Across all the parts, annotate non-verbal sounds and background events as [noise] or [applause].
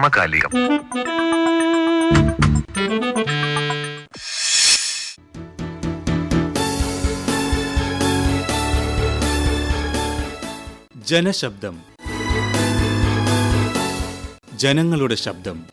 സമകാലികം. ജനശബ്ദം. ജനങ്ങളുടെ ശബ്ദം.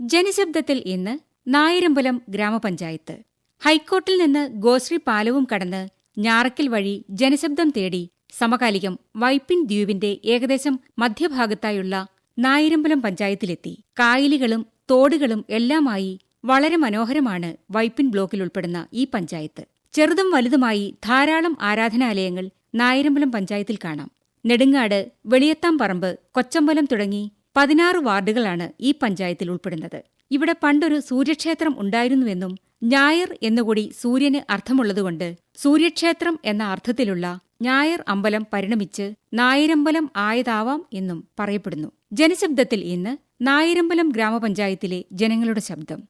ജനശബ്ദത്തിൽ ഇന്ന് നായരമ്പലം ഗ്രാമപഞ്ചായത്ത്. ഹൈക്കോർട്ടിൽ നിന്ന് ഗോശ്രീ പാലവും കടന്ന് ഞാറക്കൽ വഴി ജനശബ്ദം തേടി സമകാലികം വൈപ്പിൻ ദ്വീപിന്റെ ഏകദേശം മധ്യഭാഗത്തായുള്ള നായരമ്പലം പഞ്ചായത്തിലെത്തി. കായലുകളും തോടുകളും എല്ലാമായി വളരെ മനോഹരമാണ് വൈപ്പിൻ ബ്ലോക്കിൽ ഉൾപ്പെടുന്ന ഈ പഞ്ചായത്ത്. ചെറുതും വലുതുമായി ധാരാളം ആരാധനാലയങ്ങൾ നായരമ്പലം പഞ്ചായത്തിൽ കാണാം. നെടുങ്ങാട് വെളിയത്താംപറമ്പ് കൊച്ചമ്പലം തുടങ്ങി പതിനാറ് വാർഡുകളാണ് ഈ പഞ്ചായത്തിൽ ഉൾപ്പെടുന്നത്. ഇവിടെ പണ്ടൊരു സൂര്യക്ഷേത്രം ഉണ്ടായിരുന്നുവെന്നും ഞായർ എന്നുകൂടി സൂര്യന് അർത്ഥമുള്ളതുകൊണ്ട് സൂര്യക്ഷേത്രം എന്ന അർത്ഥത്തിലുള്ള ഞായർ അമ്പലം പരിണമിച്ച് നായരമ്പലം ആയതാവാം എന്നും പറയപ്പെടുന്നു. ജനശബ്ദത്തിൽ ഇന്ന് നായരമ്പലം ഗ്രാമപഞ്ചായത്തിലെ ജനങ്ങളുടെ ശബ്ദം.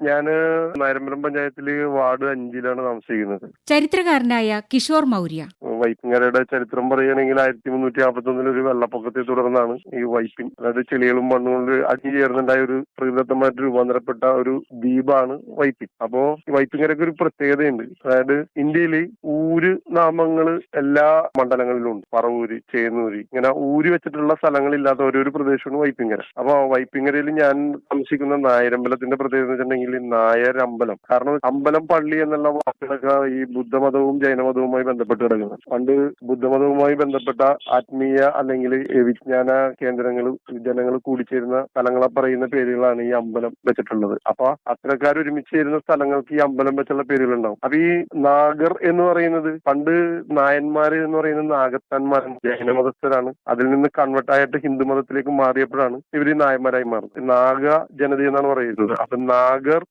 ഞാൻ നായരമ്പലം പഞ്ചായത്തിൽ വാർഡ് അഞ്ചിലാണ് താമസിക്കുന്നത്. ചരിത്രകാരനായ കിഷോർ മൗര്യ. വൈപ്പിങ്ങരയുടെ ചരിത്രം പറയുകയാണെങ്കിൽ ആയിരത്തി മുന്നൂറ്റി നാൽപ്പത്തി ഒന്നിൽ ഒരു വെള്ളപ്പൊക്കത്തെ തുടർന്നാണ് ഈ വൈപ്പിൻ. അതായത് ചെളികളും മണ്ണും കൊണ്ട് അടിഞ്ഞു ചേർന്നുണ്ടായ ഒരു പ്രകൃതമായിട്ട് രൂപാന്തരപ്പെട്ട ഒരു ദ്വീപാണ് വൈപ്പിൻ. അപ്പോ വൈപ്പിങ്ങരക്ക് ഒരു പ്രത്യേകതയുണ്ട്. അതായത് ഇന്ത്യയിൽ ഊര് നാമങ്ങൾ എല്ലാ മണ്ഡലങ്ങളിലും ഉണ്ട് പറവൂര് ചേന്നൂര് ഇങ്ങനെ ഊര് വെച്ചിട്ടുള്ള സ്ഥലങ്ങളില്ലാത്ത ഓരോ പ്രദേശമാണ് വൈപ്പിങ്ങര. അപ്പൊ വൈപ്പിങ്ങരയിൽ ഞാൻ താമസിക്കുന്ന നായരമ്പലത്തിന്റെ പ്രത്യേകത എന്ന് വെച്ചിട്ടുണ്ടെങ്കിൽ നായർ അമ്പലം. കാരണം അമ്പലം പള്ളി എന്നുള്ള വാക്കുകളൊക്കെ ഈ ബുദ്ധമതവും ജൈനമതവുമായി ബന്ധപ്പെട്ട് കിടക്കുന്നത് പണ്ട് ബുദ്ധമതവുമായി ബന്ധപ്പെട്ട ആത്മീയ അല്ലെങ്കിൽ വിജ്ഞാന കേന്ദ്രങ്ങൾ ജനങ്ങൾ കൂടിച്ചേരുന്ന സ്ഥലങ്ങളെ പറയുന്ന പേരുകളാണ് ഈ അമ്പലം വെച്ചിട്ടുള്ളത്. അപ്പൊ അത്തരക്കാർ ഒരുമിച്ച് ചേരുന്ന സ്ഥലങ്ങൾക്ക് ഈ അമ്പലം വെച്ചുള്ള പേരുകളുണ്ടാവും. അപ്പൊ ഈ നാഗർ എന്ന് പറയുന്നത് പണ്ട് നായന്മാര് എന്ന് പറയുന്നത് നാഗത്താന്മാർ ജൈനമതസ്ഥരാണ്. അതിൽ നിന്ന് കൺവെർട്ട് ആയിട്ട് ഹിന്ദു മതത്തിലേക്ക് മാറിയപ്പോഴാണ് ഇവർ നായന്മാരായി മാറുന്നത്. നാഗ ജനത എന്നാണ് പറയുന്നത്. അപ്പൊ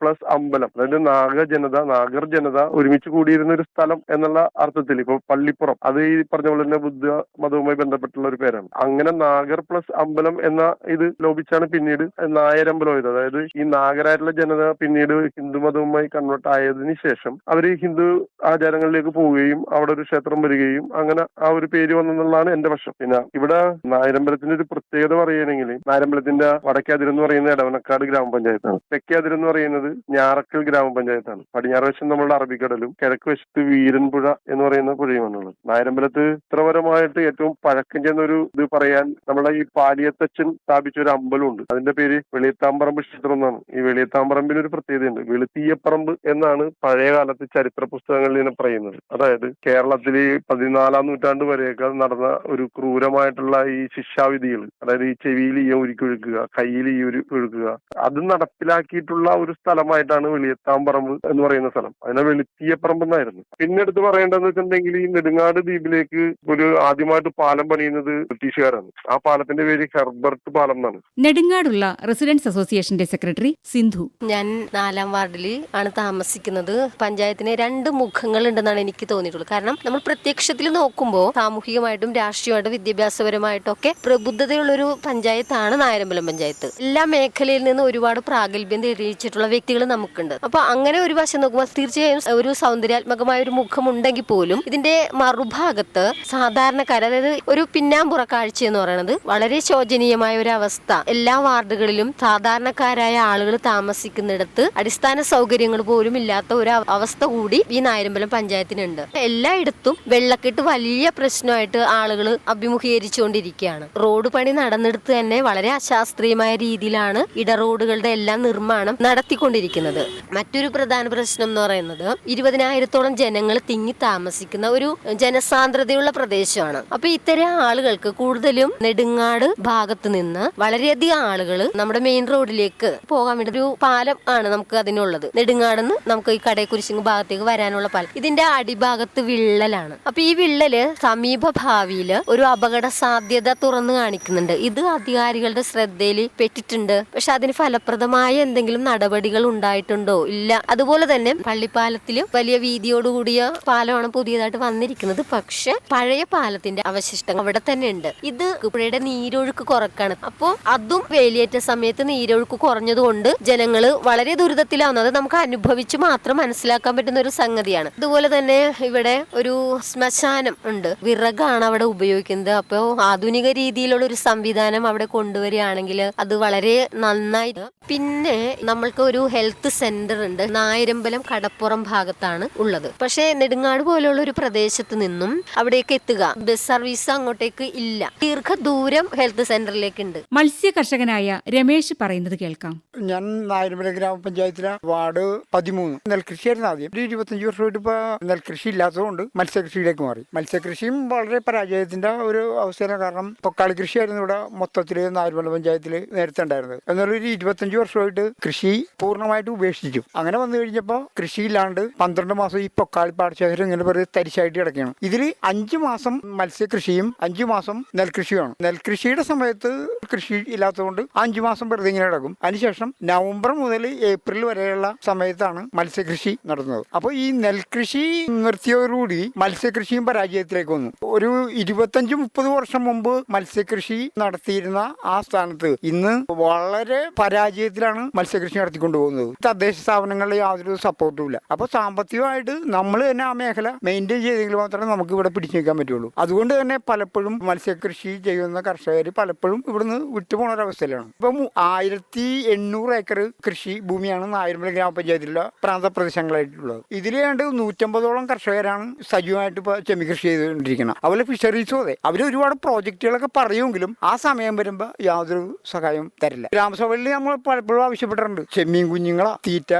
പ്ലസ് അമ്പലം. അതായത് നാഗ ജനത നാഗർ ജനത ഒരുമിച്ച് കൂടിയിരുന്ന ഒരു സ്ഥലം എന്നുള്ള അർത്ഥത്തിൽ ഇപ്പൊ പള്ളിപ്പുറം. അത് ഈ പറഞ്ഞ പോലെ തന്നെ ബുദ്ധ മതവുമായി ബന്ധപ്പെട്ടുള്ള ഒരു പേരാണ്. അങ്ങനെ നാഗർ പ്ലസ് അമ്പലം എന്ന ഇത് ലോപിച്ചാണ് പിന്നീട് നായരമ്പലം ഇത് അതായത് ഈ നാഗരായിട്ടുള്ള ജനത പിന്നീട് ഹിന്ദു മതവുമായി കൺവേർട്ട് ആയതിനു ശേഷം അവർ ഹിന്ദു ആചാരങ്ങളിലേക്ക് പോവുകയും അവിടെ ഒരു ക്ഷേത്രം വരികയും അങ്ങനെ ആ ഒരു പേര് വന്നെന്നുള്ളതാണ് എന്റെ പക്ഷം പിന്നെ ഇവിടെ നായരമ്പലത്തിന്റെ ഒരു പ്രത്യേകത പറയുകയാണെങ്കിൽ നായരമ്പലത്തിന്റെ വടക്കേ അതിരെന്ന് പറയുന്നത് എടവനക്കാട് ഗ്രാമപഞ്ചായത്താണ്. തെക്കേ അതിരെന്ന് പറയുന്നത് ഞാറക്കൽ ഗ്രാമപഞ്ചായത്താണ്. പടിഞ്ഞാറ് വശം നമ്മളുടെ അറബിക്കടലും കിഴക്ക് വശത്ത് വീരൻപുഴ എന്ന് പറയുന്ന പുഴയുമാണുള്ളത്. നായരമ്പലത്ത് ചിത്രപരമായിട്ട് ഏറ്റവും പഴക്കം ചെന്ന ഒരു ഇത് പറയാൻ നമ്മളെ ഈ പാലിയത്തച്ഛൻ സ്ഥാപിച്ച ഒരു അമ്പലമുണ്ട്. അതിന്റെ പേര് വെളിയത്താമ്പറമ്പ് ക്ഷേത്രം എന്നാണ്. ഈ വെളിയത്താമ്പറമ്പിന് ഒരു പ്രത്യേകതയുണ്ട്. വെളുത്തീയപ്പറമ്പ് എന്നാണ് പഴയ കാലത്ത് ചരിത്ര പുസ്തകങ്ങളിൽ നിന്ന് പറയുന്നത്. അതായത് കേരളത്തിൽ പതിനാലാം നൂറ്റാണ്ട് വരെയൊക്കെ നടന്ന ഒരു ക്രൂരമായിട്ടുള്ള ഈ ശിക്ഷാവിധികൾ അതായത് ഈ ചെവിയിൽ ഈ ഒരുക്കി ഒഴുക്കുക കയ്യിൽ ഈ ഒരു ഒഴുക്കുക അത് നടപ്പിലാക്കിയിട്ടുള്ള ഒരു സ്ഥലമായിട്ടാണ് വെളിയത്താമ്പറമ്പ് എന്ന് പറയുന്ന സ്ഥലം. അതിനെ വെളുത്തിയപ്പറമ്പ് എന്നായിരുന്നു പിന്നെ എടുത്ത് പറയേണ്ടതെന്ന് വെച്ചിട്ടുണ്ടെങ്കിൽ ഈ നെടുങ്ങാട് ദ്വീപിലേക്ക് ഒരു ആദ്യമായിട്ട് പാലം പണിയുന്നത് ബ്രിട്ടീഷുകാരാണ്. ആ പാലത്തിന്റെ പേര് ഹെർബർട്ട് പാലം എന്നാണ്. നെടുങ്ങാടുള്ള റെസിഡൻസ് അസോസിയേഷന്റെ സെക്രട്ടറി സിന്ധു. ഞാൻ നാലാം വാർഡിൽ ആണ് താമസിക്കുന്നത്. പഞ്ചായത്തിന് രണ്ട് മുഖങ്ങൾ ഉണ്ടെന്നാണ് എനിക്ക് തോന്നിയിട്ടുള്ളത്. കാരണം നമ്മൾ പ്രത്യക്ഷത്തിൽ നോക്കുമ്പോൾ സാമൂഹികമായിട്ടും രാഷ്ട്രീയമായിട്ടും വിദ്യാഭ്യാസപരമായിട്ടും ഒക്കെ പ്രബുദ്ധതയുള്ള ഒരു പഞ്ചായത്താണ് നായരമ്പലം പഞ്ചായത്ത്. എല്ലാ മേഖലയിൽ നിന്ന് ഒരുപാട് പ്രാഗൽഭ്യം തെളിയിച്ചിട്ടുള്ള വ്യക്തികൾ നമുക്കുണ്ട്. അപ്പൊ അങ്ങനെ ഒരു വശം നോക്കുമ്പോൾ തീർച്ചയായും ഒരു സൗന്ദര്യാത്മകമായ ഒരു മുഖം ഉണ്ടെങ്കിൽ പോലും ഇതിന്റെ മറുഭാഗത്ത് സാധാരണക്കാർ അതായത് ഒരു പിന്നാമ്പുറ കാഴ്ച എന്ന് പറയുന്നത് വളരെ ശോചനീയമായ ഒരു അവസ്ഥ. എല്ലാ വാർഡുകളിലും സാധാരണക്കാരായ ആളുകൾ താമസിക്കുന്നിടത്ത് അടിസ്ഥാന സൗകര്യങ്ങൾ പോലും ഇല്ലാത്ത ഒരു അവസ്ഥ കൂടി ഈ നായരമ്പലം പഞ്ചായത്തിനുണ്ട്. എല്ലായിടത്തും വെള്ളക്കെട്ട് വലിയ പ്രശ്നമായിട്ട് ആളുകൾ അഭിമുഖീകരിച്ചുകൊണ്ടിരിക്കുകയാണ്. റോഡ് പണി നടന്നെടുത്ത് തന്നെ വളരെ അശാസ്ത്രീയമായ രീതിയിലാണ് ഇടറോഡുകളുടെ എല്ലാം നിർമ്മാണം നടത്തിക്കൊണ്ടിരിക്കുന്നത് മറ്റൊരു പ്രധാന പ്രശ്നം എന്ന് പറയുന്നത് ഇരുപതിനായിരത്തോളം ജനങ്ങൾ തിങ്ങി താമസിക്കുന്ന ഒരു ജനസാന്ദ്രതയുള്ള പ്രദേശമാണ്. അപ്പൊ ഇത്തരം ആളുകൾക്ക് കൂടുതലും നെടുങ്ങാട് ഭാഗത്ത് നിന്ന് വളരെയധികം ആളുകൾ നമ്മുടെ മെയിൻ റോഡിലേക്ക് പോകാൻ വേണ്ടി ഒരു പാലം ആണ് നമുക്ക് അതിനുള്ളത്. നെടുങ്ങാടെന്ന് നമുക്ക് ഈ കടയക്കുരിശിങ് ഭാഗത്തേക്ക് വരാനുള്ള പാലം. ഇതിന്റെ അടിഭാഗത്ത് വിള്ളലാണ്. അപ്പൊ ഈ വിള്ളൽ സമീപ ഭാവിയിൽ ഒരു അപകട സാധ്യത തുറന്നു കാണിക്കുന്നുണ്ട്. ഇത് അധികാരികളുടെ ശ്രദ്ധയിൽ പെട്ടിട്ടുണ്ട്. പക്ഷെ അതിന് ഫലപ്രദമായ എന്തെങ്കിലും നടപടികൾ ഉണ്ടായിട്ടുണ്ടോ? ഇല്ല. അതുപോലെ തന്നെ പള്ളിപ്പാലത്തിൽ വലിയ വീതിയോടുകൂടിയ പാലമാണ് പുതിയതായിട്ട് വന്നിരിക്കുന്നത്. പക്ഷെ പഴയ പാലത്തിന്റെ അവശിഷ്ടങ്ങൾ അവിടെ തന്നെ ഉണ്ട്. ഇത് പുഴയുടെ നീരൊഴുക്ക് കുറക്കാണ്. അപ്പോൾ അതും വേലിയേറ്റ സമയത്ത് നീരൊഴുക്ക് കുറഞ്ഞതുകൊണ്ട് ജനങ്ങൾ വളരെ ദുരിതത്തിലാവുന്നത് നമുക്ക് അനുഭവിച്ച് മാത്രം മനസ്സിലാക്കാൻ പറ്റുന്ന ഒരു സംഗതിയാണ്. അതുപോലെ തന്നെ ഇവിടെ ഒരു ശ്മശാനം ഉണ്ട്. വിറകാണ് അവിടെ ഉപയോഗിക്കുന്നത്. അപ്പോൾ ആധുനിക രീതിയിലുള്ള ഒരു സംവിധാനം അവിടെ കൊണ്ടുവരികയാണെങ്കിൽ അത് വളരെ നന്നായി പിന്നെ നമ്മൾക്ക് ഒരു ഹെൽത്ത് സെന്റർ ഉണ്ട്. നായരമ്പലം കടപ്പുറം ഭാഗത്താണ് ഉള്ളത്. പക്ഷേ നെടുങ്ങാട് പോലെയുള്ള ഒരു പ്രദേശത്ത് നിന്നും അവിടേക്ക് എത്തുക ബസ് സർവീസ് അങ്ങോട്ടേക്ക് ഇല്ല. ദീർഘദൂരം ഹെൽത്ത് സെന്ററിലേക്ക് ഉണ്ട് മത്സ്യ കർഷകനായ രമേശ് പറയുന്നത് കേൾക്കാം. ഞാൻ നായരമ്പലം ഗ്രാമപഞ്ചായത്തിലെ വാർഡ് പതിമൂന്ന്. നെൽകൃഷിയായിരുന്നു ആദ്യം. ഒരു ഇരുപത്തഞ്ച് വർഷമായിട്ട് ഇപ്പൊ നെൽകൃഷി ഇല്ലാത്തതുകൊണ്ട് മത്സ്യകൃഷിയിലേക്ക് മാറി. മത്സ്യകൃഷിയും വളരെ പരാജയത്തിന്റെ ഒരു അവസ്ഥയാണ്. കാരണം പൊക്കാളി കൃഷിയായിരുന്നു ഇവിടെ മൊത്തത്തിൽ നായരമ്പലം പഞ്ചായത്തിൽ നേരത്തെ ഉണ്ടായിരുന്നത്. എന്നാലും ഒരു ഇരുപത്തഞ്ച് വർഷമായിട്ട് കൃഷി പൂർണമായിട്ട് ഉപേക്ഷിച്ചു. അങ്ങനെ വന്നു കഴിഞ്ഞപ്പോൾ കൃഷിയില്ലാണ്ട് പന്ത്രണ്ട് മാസം ഈ പൊക്കാളി പാടശേഖരം ഇങ്ങനെ വെറുതെ തരിശായിട്ട് കിടക്കുകയാണ്. ഇതിൽ അഞ്ച് മാസം മത്സ്യകൃഷിയും അഞ്ച് മാസം നെൽകൃഷിയുമാണ്. നെൽകൃഷിയുടെ സമയത്ത് കൃഷി ഇല്ലാത്തതുകൊണ്ട് അഞ്ചു മാസം വെറുതെ ഇങ്ങനെ കിടക്കും. അതിനുശേഷം നവംബർ മുതൽ ഏപ്രിൽ വരെയുള്ള സമയത്താണ് മത്സ്യകൃഷി നടന്നത്. അപ്പോൾ ഈ നെൽകൃഷി നിർത്തിയതോടുകൂടി മത്സ്യകൃഷിയും പരാജയത്തിലേക്ക് വന്നു. ഒരു ഇരുപത്തഞ്ച് മുപ്പത് വർഷം മുമ്പ് മത്സ്യകൃഷി നടത്തിയിരുന്ന ആ സ്ഥാനത്ത് ഇന്ന് വളരെ പരാജയത്തിലാണ് മത്സ്യകൃഷി നടത്തിക്കൊണ്ടുപോകുന്നത് തദ്ദേശ സ്ഥാപനങ്ങളിൽ യാതൊരു സപ്പോർട്ടും ഇല്ല അപ്പോൾ സാമ്പത്തികമായിട്ട് നമ്മൾ തന്നെ ആ മേഖല മെയിന്റെയിൻ ചെയ്തെങ്കിൽ മാത്രമേ നമുക്ക് ഇവിടെ പിടിച്ചു നിൽക്കാൻ പറ്റുള്ളൂ. അതുകൊണ്ട് തന്നെ പലപ്പോഴും മത്സ്യകൃഷി ചെയ്യുന്ന കർഷകർ പലപ്പോഴും ഇവിടുന്ന് വിട്ടുപോണ ഒരവസ്ഥയിലാണ് ഇപ്പം ആയിരത്തി എണ്ണൂറ് ഏക്കർ കൃഷി ഭൂമിയാണ് നായരമല ഗ്രാമപഞ്ചായത്തിലുള്ള പ്രാന്ത പ്രദേശങ്ങളായിട്ടുള്ളത്. ഇതിൽ കണ്ട് നൂറ്റമ്പതോളം കർഷകരാണ് സജീവമായിട്ട് ഇപ്പോൾ ചെമ്മി കൃഷി ചെയ്തുകൊണ്ടിരിക്കുന്നത്. അതുപോലെ ഫിഷറീസും അതെ. അവർ ഒരുപാട് പ്രോജക്റ്റുകളൊക്കെ പറയുമെങ്കിലും ആ സമയം വരുമ്പോൾ യാതൊരു സഹായവും തരില്ല. ഗ്രാമസഭയിൽ നമ്മൾ പലപ്പോഴും ആവശ്യപ്പെട്ടിട്ടുണ്ട്. ചെമ്മീൻ കുഞ്ഞുങ്ങളെ തീറ്റ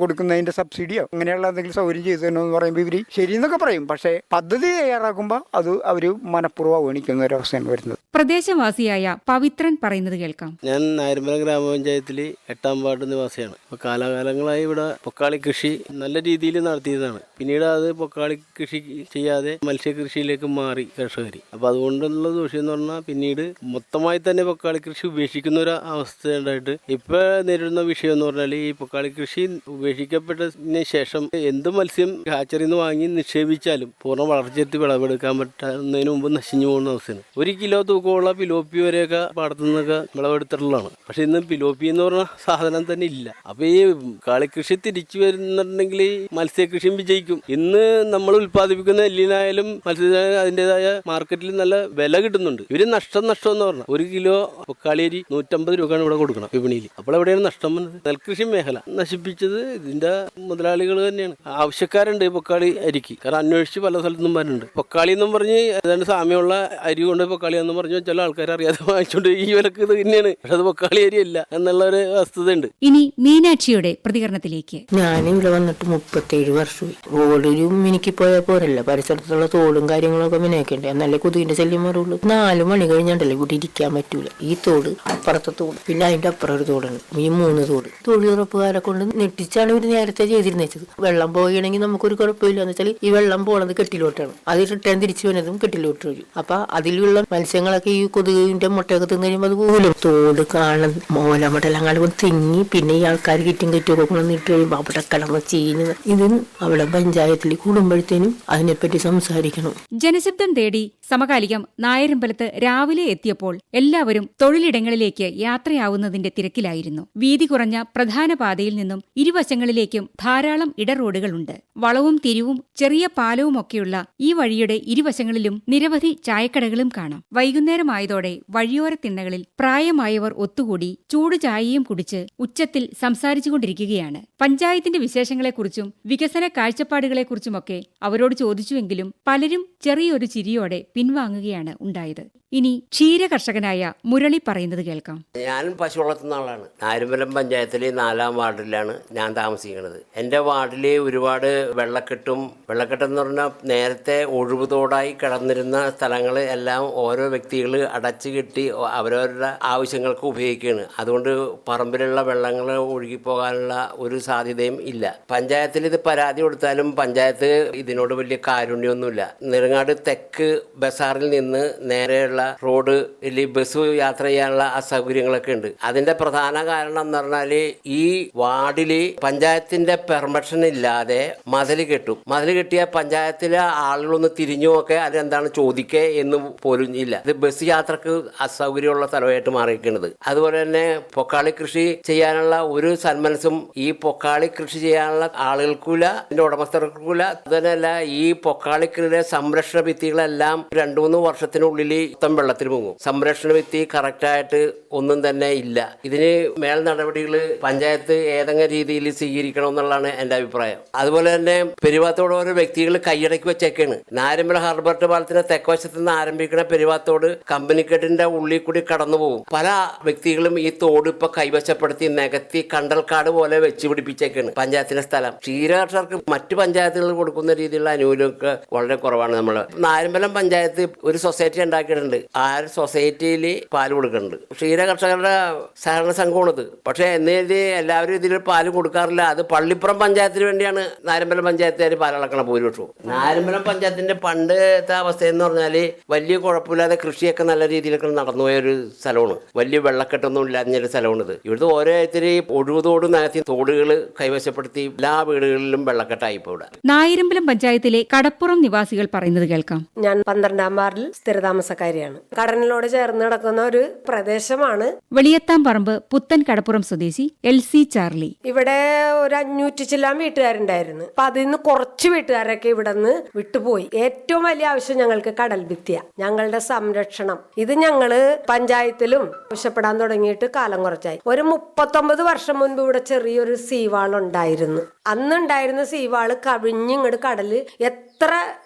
കൊടുക്കുന്നതിന്റെ സബ്സിഡിയോ അങ്ങനെയുള്ള എന്തെങ്കിലും സൗകര്യം ചെയ്തു തരുമോ എന്ന് പറയുമ്പോൾ ഇവർ ശരിയെന്നൊക്കെ പറയും. പക്ഷേ പദ്ധതി തയ്യാറാക്കുമ്പോൾ അത് അവർ മനഃപൂർവം അവഗണിക്കുന്ന ഒരവസ്ഥയാണ് വരുന്നത്. പ്രദേശവാസിയായ പവിത്രൻ പറയുന്നത് കേൾക്കാം. ഞാൻ നായരമ്പലം ഗ്രാമപഞ്ചായത്തിൽ എട്ടാം വാർഡ് നിവാസിയാണ്. അപ്പോൾ കാലാകാലങ്ങളായി ഇവിടെ പൊക്കാളി കൃഷി നല്ല രീതിയിൽ നടത്തിയതാണ്. പിന്നീട് അത് പൊക്കാളി കൃഷി ചെയ്യാതെ മത്സ്യകൃഷിയിലേക്ക് മാറി കർഷകർ അപ്പോൾ അതുകൊണ്ടുള്ള ദോഷം എന്ന് പറഞ്ഞാൽ പിന്നീട് മൊത്തമായി തന്നെ പൊക്കാളി കൃഷി ഉപേക്ഷിക്കുന്ന ഒരു അവസ്ഥ ഉണ്ടായിട്ട് ഇപ്പോൾ നേരിടുന്ന വിഷയം എന്ന് പറഞ്ഞാൽ ഈ പൊക്കാളി കൃഷി ഉപേക്ഷിക്കപ്പെട്ടതിന് ശേഷം എന്ത് മത്സ്യം ഹാച്ചറിയിൽ നിന്ന് വാങ്ങി നിക്ഷേപിച്ചാലും പൂർണ വളർച്ചയെത്തി വിളവെടുക്കാൻ പറ്റുന്നതിന് മുമ്പ് നശിഞ്ഞു പോകുന്ന അവസ്ഥയാണ്. ഒരു കിലോ തൂക്കമുള്ള പിലോപ്പി വരെയൊക്കെ പാടത്തു നിന്നൊക്കെ വിളവെടുത്തിട്ടുള്ളതാണ്. പക്ഷെ ഇന്ന് പിലോപ്പി എന്ന് പറഞ്ഞ സാധനം തന്നെ ഇല്ല. അപ്പൊ ഈ കാളിക്കൃഷി തിരിച്ചു വരുന്നുണ്ടെങ്കിൽ മത്സ്യകൃഷിയും വിജയിക്കും. ഇന്ന് നമ്മൾ ഉൽപ്പാദിപ്പിക്കുന്ന എല്ലിനായാലും മത്സ്യ അതിന്റെതായ മാർക്കറ്റിൽ നല്ല വില കിട്ടുന്നുണ്ട്. ഇവർ നഷ്ടം നഷ്ടം എന്ന് പറഞ്ഞാൽ ഒരു കിലോ പൊക്കാളി അരി നൂറ്റമ്പത് രൂപയാണ് ഇവിടെ കൊടുക്കണം വിപണിയിൽ. അപ്പോൾ എവിടെയാണ് നഷ്ടം വന്നത്? നെൽകൃഷി മേഖല നശിപ്പിച്ചത് ഇതിന്റെ മുതലാളികൾ തന്നെയാണ്. ആവശ്യക്കാരുണ്ട് പൊക്കാളി അരിക്ക്. കാരണം അന്വേഷിച്ച് പല സ്ഥലത്തും വരുന്നുണ്ട്. പൊക്കാളി എന്നും പറഞ്ഞ് ഏതാണ്ട് സാമ്യമുള്ള അരി കൊണ്ട് പൊക്കാളി എന്ന് പറഞ്ഞു ചില ആൾക്കാർ അറിയാതെ [laughs] വാങ്ങിച്ചുകൊണ്ട് ഈ വിലക്ക് ഇത് തന്നെയാണ്. പക്ഷെ അത് പൊക്കാളി അരി അല്ല എന്നുള്ള ഒരു വസ്തുതയുണ്ട്. ഇനി മീനാക്ഷിയുടെ പ്രതികരണത്തിലേക്ക്. ഞാൻ ഇവിടെ വന്നിട്ട് മുപ്പത്തേഴ് വർഷമായി. റോഡിൽ മിനിക്ക് പോയാൽ പോരല്ല. പരിസരത്തുള്ള തോടും കാര്യങ്ങളൊക്കെ മിനക്കണ്ടേ എന്നല്ലേ കൊതുകിന്റെ ശല്യം മാറുള്ളൂ. നാല് മണി കഴിഞ്ഞാണ്ടല്ലേ ഇവിടെ ഇരിക്കാൻ പറ്റൂല. ഈ തോട് അപ്പുറത്തെ തോട്. പിന്നെ അതിന്റെ അപ്പുറം ഒരു തോടുണ്ട്. ഈ മൂന്ന് തോട്. തൊഴിലുറപ്പുകാരെ കൊണ്ട് നെട്ടിച്ചാണ് ഇവർ നേരത്തെ ചെയ്തിരുന്നത് വെള്ളം പോവുകയാണെങ്കിൽ നമുക്കൊരു കുഴപ്പമില്ല. എന്ന് വെച്ചാൽ ഈ വെള്ളം പോണത് കെട്ടിലോട്ടാണ്. അത് റിട്ടേൺ തിരിച്ചു വരുന്നതും കെട്ടിലോട്ട് വരും. അപ്പൊ അതിലുള്ള മത്സ്യങ്ങളൊക്കെ ഈ കൊതുകിന്റെ മുട്ടയൊക്കെ തിന്നു കഴിയുമ്പോൾ അത് പോലും തോട് കാണും. മോലമടലെല്ലാം കാണുമ്പോൾ തിങ്ങി പിന്നെ ഈ ആൾക്കാർ കിറ്റും കെറ്റുമൊക്കെ കൊണ്ടുവന്ന് ഇട്ട് കഴിയുമ്പോൾ അവിടെ കിടന്ന് ചെയ്യുന്നത് ഇത് അവിടെ പഞ്ചായത്തിൽ കൂടുമ്പോഴത്തേനും അതിനെപ്പറ്റി സംസാരിക്കണം. ജനശബ്ദം തേടി സമകാലികം നായരമ്പലത്ത് രാവിലെ എത്തിയപ്പോൾ എല്ലാവരും തൊഴിലിടങ്ങളിലേക്ക് യാത്രയാവുന്നതിന്റെ തിരക്കിലായിരുന്നു. വീതി കുറഞ്ഞ പ്രധാന പാതയിൽ നിന്നും ഇരുവശങ്ങളിലേക്കും ധാരാളം ഇടറോഡുകളുണ്ട്. വളവും തിരിവും ചെറിയ പാലവുമൊക്കെയുള്ള ഈ വഴിയുടെ ഇരുവശങ്ങളിലും നിരവധി ചായക്കടകളും കാണാം. വൈകുന്നേരമായതോടെ വഴിയോര തിണ്ണകളിൽ പ്രായമായവർ ഒത്തുകൂടി ചൂട് ചായയും കുടിച്ച് ഉച്ചത്തിൽ സംസാരിച്ചുകൊണ്ടിരിക്കുകയാണ്. പഞ്ചായത്തിന്റെ വിശേഷങ്ങളെക്കുറിച്ചും വികസന കാഴ്ചപ്പാടുകളെക്കുറിച്ചുമൊക്കെ അവരോട് ചോദിച്ചുവെങ്കിലും പലരും ചെറിയൊരു ചിരിയോടെ പിൻവാങ്ങുകയാണ് ഉണ്ടായത്. ഇനി ക്ഷീര കർഷകനായ മുരളി പറയുന്നത് കേൾക്കാം. ഞാൻ പശു വളർത്തുന്ന ആളാണ്. നാരുമ്പലം പഞ്ചായത്തിലെ നാലാം വാർഡിലാണ് ഞാൻ താമസിക്കുന്നത്. എന്റെ വാർഡിൽ ഒരുപാട് വെള്ളക്കെട്ടും വെള്ളക്കെട്ടെന്ന് പറഞ്ഞാൽ നേരത്തെ ഒഴിവുതോടായി കിടന്നിരുന്ന സ്ഥലങ്ങൾ എല്ലാം ഓരോ വ്യക്തികൾ അടച്ചു കെട്ടി അവരവരുടെ ആവശ്യങ്ങൾക്ക് ഉപയോഗിക്കുകയാണ്. അതുകൊണ്ട് പറമ്പിലുള്ള വെള്ളങ്ങൾ ഒഴുകിപ്പോകാനുള്ള ഒരു സാധ്യതയും ഇല്ല. പഞ്ചായത്തിൽ ഇത് പരാതി കൊടുത്താലും പഞ്ചായത്ത് ഇതിനോട് വലിയ കാരുണ്യമൊന്നുമില്ല. നെടുങ്ങാട് തെക്ക് ബസാറിൽ നിന്ന് നേരെയുള്ള ചെയ്യാനുള്ള റോഡ് അല്ലെങ്കിൽ ബസ് യാത്ര ചെയ്യാനുള്ള അസൗകര്യങ്ങളൊക്കെ ഉണ്ട്. അതിന്റെ പ്രധാന കാരണം എന്ന് പറഞ്ഞാൽ ഈ വാർഡിൽ പഞ്ചായത്തിന്റെ പെർമിഷൻ ഇല്ലാതെ മതിൽ കെട്ടും. മതിൽ കെട്ടിയ പഞ്ചായത്തിലെ ആളുകളൊന്ന് തിരിഞ്ഞു നോക്കെ അതെന്താണ് ചോദിക്കേ എന്ന് പോലും ഇല്ല. ഇത് ബസ് യാത്രയ്ക്ക് അസൗകര്യമുള്ള സ്ഥലമായിട്ട് മാറിയിരിക്കുന്നത്. അതുപോലെ തന്നെ പൊക്കാളി കൃഷി ചെയ്യാനുള്ള ഒരു സന്മനസ്സും ഈ പൊക്കാളി കൃഷി ചെയ്യാനുള്ള ആളുകൾക്കില്ല ഇതിന്റെ ഉടമസ്ഥർക്കില്ല അതുതന്നെയല്ല ഈ പൊക്കാളിക്കൃഷിയുടെ സംരക്ഷണ ഭിത്തികളെല്ലാം രണ്ടു മൂന്ന് വർഷത്തിനുള്ളിൽ മൊത്തം വെള്ളത്തിൽ മുങ്ങും. സംരക്ഷണ ഭിത്തി കറക്റ്റായിട്ട് ഒന്നും തന്നെ ഇല്ല. ഇതിന് മേൽ നടപടികൾ പഞ്ചായത്ത് ഏതെങ്കിലും രീതിയിൽ സ്വീകരിക്കണം എന്നുള്ളതാണ് എന്റെ അഭിപ്രായം. അതുപോലെ തന്നെ പെരുവാത്തോട് ഓരോ വ്യക്തികൾ കൈയടക്കി വെച്ചേക്കാണ്. നാരമ്പല ഹാർബർട്ട് പാലത്തിന്റെ തെക്കുവശത്ത് നിന്ന് ആരംഭിക്കുന്ന പെരുവാത്തോട് കമ്പനിക്കെട്ടിന്റെ ഉള്ളിൽ കൂടി കടന്നു പോകും. പല വ്യക്തികളും ഈ തോട് ഇപ്പൊ കൈവശപ്പെടുത്തി നികത്തി കണ്ടൽക്കാട് പോലെ വെച്ച് പിടിപ്പിച്ചേക്കാണ് പഞ്ചായത്തിന്റെ സ്ഥലം. ക്ഷീരകർഷകർക്ക് മറ്റു പഞ്ചായത്തുകൾ കൊടുക്കുന്ന രീതിയിലുള്ള ആനുകൂല്യമൊക്കെ വളരെ കുറവാണ് നമ്മൾ നാരമ്പലം പഞ്ചായത്ത് ഒരു സൊസൈറ്റി ഉണ്ടാക്കിയിട്ടുണ്ട്. ആ സൊസൈറ്റിയിൽ പാൽ കൊടുക്കുന്നുണ്ട്. ക്ഷീര കർഷകരുടെ സഹകരണ സംഘമാണിത്. പക്ഷേ എന്നേത് എല്ലാവരും ഇതിൽ പാൽ കൊടുക്കാറില്ല. അത് പള്ളിപ്പുറം പഞ്ചായത്തിന് വേണ്ടിയാണ് നാരമ്പലം പഞ്ചായത്തുകാർ പാലളക്കണ ഭൂരിപക്ഷവും. നാരമ്പലം പഞ്ചായത്തിന്റെ പണ്ടത്തെ അവസ്ഥ എന്ന് പറഞ്ഞാൽ വലിയ കുഴപ്പമില്ലാതെ കൃഷിയൊക്കെ നല്ല രീതിയിലൊക്കെ നടന്നുപോയ ഒരു സ്ഥലമാണ്. വലിയ വെള്ളക്കെട്ടൊന്നും ഇല്ലാഞ്ഞൊരു സ്ഥലമാണിത്. ഇവിടുത്തെ ഓരോരുത്തര് ഒഴുകുതോട് നികത്തി തോടുകൾ കൈവശപ്പെടുത്തി എല്ലാ വീടുകളിലും വെള്ളക്കെട്ടായി ഇപ്പോൾ ഇവിടെ. നായരമ്പലം പഞ്ചായത്തിലെ കടപ്പുറം നിവാസികൾ പറയുന്നത് കേൾക്കാം. ഞാൻ പന്ത്രണ്ടാം വാർഡിൽ സ്ഥിരതാമസക്കാരിയാണ്. കടലിനോട് ചേർന്ന് കിടക്കുന്ന ഒരു പ്രദേശമാണ് വെളിയത്താം പറമ്പ് പുത്തൻ കടപ്പുറം സ്വദേശി എൽ സി ചാർലി. ഇവിടെ ഒരു അഞ്ഞൂറ്റി ചില്ലാം വീട്ടുകാരുണ്ടായിരുന്നു. അപ്പൊ അതിൽ നിന്ന് കുറച്ച് വീട്ടുകാരൊക്കെ ഇവിടെ നിന്ന് വിട്ടുപോയി. ഏറ്റവും വലിയ ആവശ്യം ഞങ്ങൾക്ക് കടൽ ഭിത്തിയ. ഞങ്ങളുടെ സംരക്ഷണം. ഇത് ഞങ്ങൾ പഞ്ചായത്തിലും ആവശ്യപ്പെടാൻ തുടങ്ങിയിട്ട് കാലം കുറച്ചായി. ഒരു മുപ്പത്തൊമ്പത് വർഷം മുൻപ് ഇവിടെ ചെറിയൊരു സീവാൾ ഉണ്ടായിരുന്നു അന്നുണ്ടായിരുന്ന സീവാൾ കവിഞ്ഞിങ്ങോട്ട് കടൽ എത്ര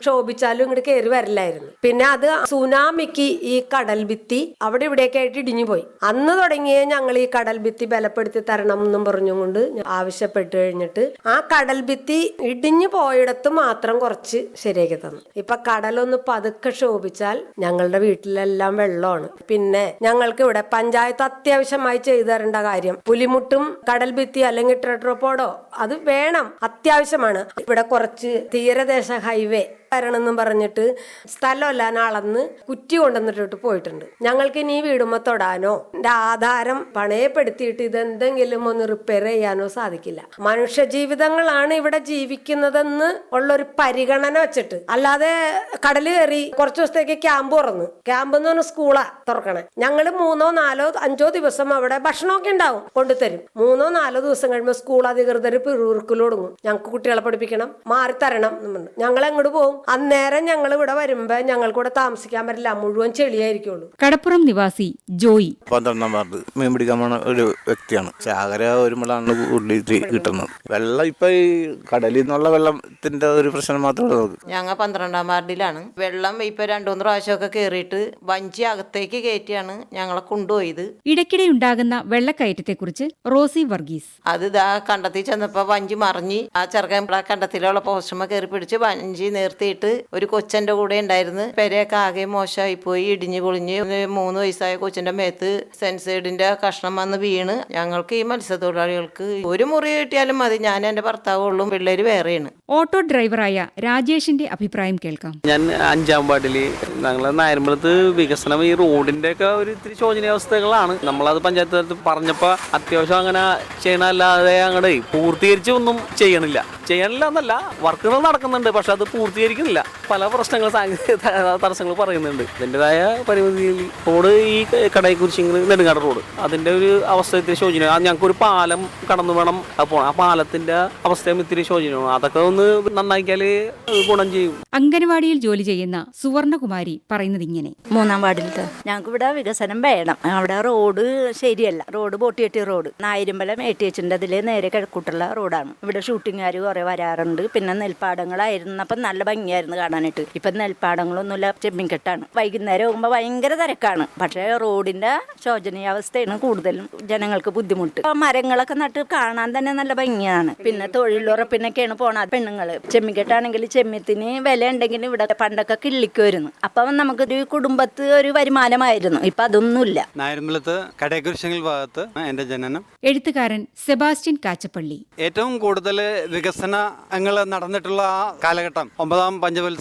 ക്ഷോഭിച്ചാലും ഇങ്ങോട്ട് കയറി വരില്ലായിരുന്നു. പിന്നെ അത് സുനാമിക്ക് ഈ കടൽ ഭിത്തി അവിടെ ഇവിടെയൊക്കെ ആയിട്ട് ഇടിഞ്ഞു പോയി. അന്ന് തുടങ്ങിയേ ഞങ്ങൾ ഈ കടൽ ഭിത്തി ബലപ്പെടുത്തി തരണം എന്നും പറഞ്ഞുകൊണ്ട് ആവശ്യപ്പെട്ടു കഴിഞ്ഞിട്ട് ആ കടൽ ഭിത്തി ഇടിഞ്ഞു പോയിടത്ത് മാത്രം കുറച്ച് ശരിയാക്കി തന്നു. ഇപ്പൊ കടലൊന്ന് പതുക്കെ ക്ഷോഭിച്ചാൽ ഞങ്ങളുടെ വീട്ടിലെല്ലാം വെള്ളമാണ്. പിന്നെ ഞങ്ങൾക്ക് ഇവിടെ പഞ്ചായത്ത് അത്യാവശ്യമായി ചെയ്തു തരേണ്ട കാര്യം പുലിമുട്ടും കടൽ ഭിത്തി അല്ലെങ്കിൽ ട്രെട്രോപോഡോ അത് വേണം അത്യാവശ്യമാണ്. ഇവിടെ കുറച്ച് തീരദേശ ഹൈവേ അറിവേ വരണമെന്നും പറഞ്ഞിട്ട് സ്ഥലമെല്ലാം അളന്ന് കുറ്റി കൊണ്ടുവന്നിട്ടിട്ട് പോയിട്ടുണ്ട്. ഞങ്ങൾക്ക് ഇനി ഈ വീടുമ്പോ തൊടാനോ ആധാരം പണയപ്പെടുത്തിയിട്ട് ഇതെന്തെങ്കിലും ഒന്ന് റിപ്പയർ ചെയ്യാനോ സാധിക്കില്ല. മനുഷ്യ ജീവിതങ്ങളാണ് ഇവിടെ ജീവിക്കുന്നതെന്ന് ഉള്ളൊരു പരിഗണന വെച്ചിട്ട്. അല്ലാതെ കടൽ കയറി കുറച്ച് ദിവസത്തേക്ക് ക്യാമ്പ് തുറന്നു. ക്യാമ്പ് എന്ന് പറഞ്ഞാൽ സ്കൂളാ തുറക്കണേ. ഞങ്ങൾ മൂന്നോ നാലോ അഞ്ചോ ദിവസം അവിടെ ഭക്ഷണമൊക്കെ ഉണ്ടാവും കൊണ്ടുതരും. മൂന്നോ നാലോ ദിവസം കഴിയുമ്പോൾ സ്കൂൾ അധികൃതർ പിറുവിറുക്കൽ ഞങ്ങൾക്ക് കുട്ടികളെ പഠിപ്പിക്കണം മാറി എന്നുണ്ട് ഞങ്ങൾ അങ്ങോട്ട് പോകും അന്നേരം ഞങ്ങൾ ഇവിടെ വരുമ്പോ ഞങ്ങൾക്ക് ഇവിടെ താമസിക്കാൻ പറ്റില്ല. മുഴുവൻ ചെളിയായിരിക്കുള്ളൂ. കടപ്പുറം നിവാസി ജോയി. പന്ത്രണ്ടാം വാർഡ് മീൻ പിടിക്കാൻ പോണ ഒരു വ്യക്തിയാണ്. ചാകര വരുമ്പോഴാണ് കിട്ടുന്നത്. വെള്ളം ഇപ്പൊ ഈ കടലിൽ നിന്നുള്ള വെള്ളത്തിന്റെ ഒരു പ്രശ്നം മാത്രമേ നമുക്ക്. ഞങ്ങൾ പന്ത്രണ്ടാം വാർഡിലാണ്. വെള്ളം ഇപ്പൊ രണ്ടു മൂന്ന് പ്രാവശ്യമൊക്കെ കയറിയിട്ട് വഞ്ചി അകത്തേക്ക് കയറ്റിയാണ് ഞങ്ങളെ കൊണ്ടുപോയത്. ഇടയ്ക്കിടെ ഉണ്ടാകുന്ന വെള്ളക്കയറ്റത്തെക്കുറിച്ച് റോസി വർഗീസ്. അത് ഇതാ കണ്ടത്തിൽ ചെന്നപ്പോ വഞ്ചി മറിഞ്ഞ് ആ ചെറുക്കൻ കണ്ടത്തിലുള്ള പോസ്റ്റമ്മ കയറി പിടിച്ച് വഞ്ചി നിർത്തിയിട്ട് ഒരു കൊച്ചന്റെ കൂടെ ഉണ്ടായിരുന്നു. പെരയൊക്കെ ആകെ മോശമായി പോയി ഇടിഞ്ഞു പൊളിഞ്ഞ്. മൂന്ന് വയസ്സായ കൊച്ചിന്റെ മേത്ത് സെൻസൈഡിന്റെ കഷ്ണം വന്ന് വീണ്. ഞങ്ങൾക്ക് ഈ മത്സ്യത്തൊഴിലാളികൾക്ക് ഒരു മുറി കിട്ടിയാലും മതി. ഞാൻ എന്റെ ഭർത്താവുള്ളൂ പിള്ളേര് വേറെയാണ്. ഓട്ടോ ഡ്രൈവറായ രാജേഷിന്റെ അഭിപ്രായം കേൾക്കാം. ഞാൻ അഞ്ചാം വാർഡിൽ ഞങ്ങളെ നായരമ്പലത്ത് വികസനം ഈ റോഡിന്റെ ഒക്കെ ഒരു ഇത്തിരി ശോചനീയാവസ്ഥകളാണ് നമ്മളത് പഞ്ചായത്ത് തലത്തിൽ പറഞ്ഞപ്പോൾ അത്യാവശ്യം അങ്ങനെ ചെയ്യണല്ലാതെ അങ്ങോട്ട് പൂർത്തീകരിച്ച് ഒന്നും ചെയ്യണില്ല. ചെയ്യണില്ല എന്നല്ല വർക്കുകൾ നടക്കുന്നുണ്ട് പക്ഷെ അത് പൂർത്തീകരിക്കുന്നില്ല. പല പ്രശ്നങ്ങൾ സാങ്കേതിക തടസ്സങ്ങൾ പറയുന്നുണ്ട്. അതിന്റെതായ പരിമിതിയിൽ റോഡ് ഈ കടയെക്കുറിച്ചിങ്ങനെ നെടുങ്ങാട് റോഡ്. അതിന്റെ ഒരു അവസ്ഥ ഇത്തിരി ഞങ്ങൾക്ക് ഒരു പാലം കടന്നു വേണം അപ്പോൾ ആ പാലത്തിന്റെ അവസ്ഥയും ഇത്തിരി ശോചനീയമാണ്. അതൊക്കെ ഒന്ന് നന്നാക്കിയാൽ ഗുണം ചെയ്യും. അംഗൻവാടിയിൽ ജോലി ചെയ്യുന്ന സുവർണകുമാരി പറയുന്നത് ഇങ്ങനെ. മൂന്നാം വാർഡിലത്തെ. ഞങ്ങൾക്ക് ഇവിടെ വികസനം വേണം. അവിടെ റോഡ് ശരിയല്ല. റോഡ് പൊട്ടിയെട്ടി റോഡ്. നായരുമ്പലം എ ടി എച്ചിന്റെ അതിലെ നേരെ കിഴക്കൂട്ടുള്ള റോഡാണ്. ഇവിടെ ഷൂട്ടിങ്ങുകാർ കുറേ വരാറുണ്ട്. പിന്നെ നെൽപ്പാടങ്ങളായിരുന്നപ്പം നല്ല ഭംഗിയായിരുന്നു കാണാനായിട്ട് ഇപ്പം നെൽപ്പാടങ്ങളൊന്നുമില്ല ചെമ്മിൻകെട്ടാണ് വൈകുന്നേരം ആകുമ്പോൾ ഭയങ്കര തിരക്കാണ്. പക്ഷേ റോഡിന്റെ ശോചനീയാവസ്ഥയാണ് കൂടുതലും ജനങ്ങൾക്ക് ബുദ്ധിമുട്ട്. മരങ്ങളൊക്കെ നട്ട് കാണാൻ തന്നെ നല്ല ഭംഗിയാണ്. പിന്നെ തൊഴിലുറപ്പിനൊക്കെയാണ് പോണത്. പെണ്ണുങ്ങൾ ചെമ്മിക്കെട്ടാണെങ്കിൽ ചെമ്മിത്തിന് വില ഉണ്ടെങ്കിൽ ഇവിടെ പണ്ടൊക്കെ കിള്ളിക്കുമായിരുന്നു അപ്പം നമുക്കൊരു കുടുംബത്ത് ഒരു വരുമാനമായിരുന്നു. ഇപ്പം അതൊന്നുമില്ല. നായരമ്പലത്ത് ഭാഗത്ത് എന്റെ ജനനം. എഴുത്തുകാരൻ സെബാസ്റ്റ്യൻ കാച്ചപ്പള്ളി. ഏറ്റവും കൂടുതൽ വികസനങ്ങൾ നടന്നിട്ടുള്ള ആ കാലഘട്ടം ഒമ്പതാം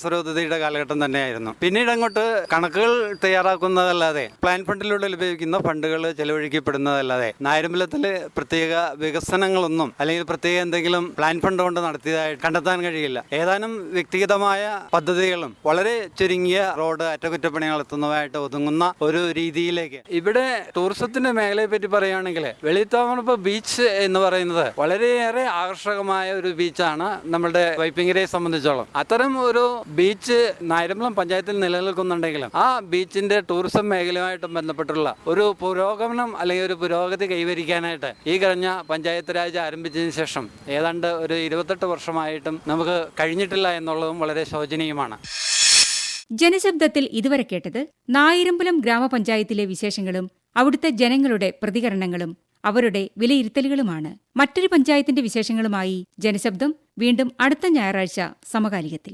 പഞ്ചവത്സരോദ്ധതിയുടെ കാലഘട്ടം തന്നെയായിരുന്നു. പിന്നീട് അങ്ങോട്ട് കണക്കുകൾ തയ്യാറാക്കുന്നതല്ലാതെ പ്ലാൻ ഫണ്ടിലൂടെ ലഭിക്കുന്ന ഫണ്ടുകൾ ചെലവഴിക്കപ്പെടുന്നതല്ലാതെ നായരമ്പലത്തിൽ പ്രത്യേക വികസനങ്ങളൊന്നും അല്ലെങ്കിൽ പ്രത്യേക എന്തെങ്കിലും പ്ലാൻ ഫണ്ട് കൊണ്ട് നടത്തിയതായി കണ്ടെത്താൻ കഴിയില്ല. ഏതാനും വ്യക്തിഗതമായ പദ്ധതികളും വളരെ ചുരുങ്ങിയ റോഡ് അറ്റകുറ്റപ്പണി നടത്തുന്നതായിട്ട് ഒതുങ്ങുന്ന ഒരു രീതിയിലേക്ക്. ഇവിടെ ടൂറിസത്തിന്റെ മേഖലയെ പറ്റി പറയുകയാണെങ്കിൽ വെളിത്താമണപ്പ് ബീച്ച് എന്ന് പറയുന്നത് വളരെയേറെ ആകർഷകമായ ഒരു ബീച്ചാണ് നമ്മുടെ വൈപ്പിങ്ങരെ സംബന്ധിച്ചോളം. അത്തരം ഒരു ബീച്ച് നായരമ്പലം പഞ്ചായത്തിൽ നിലനിൽക്കുന്നുണ്ടെങ്കിലും ആ ബീച്ചിന്റെ ടൂറിസം മേഖലയുമായിട്ട് ബന്ധപ്പെട്ടുള്ള ഒരു പുരോഗമനം അല്ലെങ്കിൽ ഒരു പുരോഗതി കൈവരിക്കാനായിട്ട് ഈ കഴിഞ്ഞ പഞ്ചായത്ത് രാജ് ആരംഭിച്ചതിന് ശേഷം ഏതാണ്ട് ഒരു ഇരുപത്തെട്ട് വർഷമായിട്ടും നമുക്ക് കഴിഞ്ഞിട്ടില്ല എന്നുള്ളതും വളരെ ശോചനീയമാണ്. ജനശബ്ദത്തിൽ ഇതുവരെ കേട്ടത് നായിരമ്പലം ഗ്രാമപഞ്ചായത്തിലെ വിശേഷങ്ങളും അവിടുത്തെ ജനങ്ങളുടെ പ്രതികരണങ്ങളും അവരുടെ വിലയിരുത്തലുകളുമാണ്. മറ്റൊരു പഞ്ചായത്തിന്റെ വിശേഷങ്ങളുമായി ജനശബ്ദം വീണ്ടും അടുത്ത ഞായറാഴ്ച സമകാലികത്തിൽ.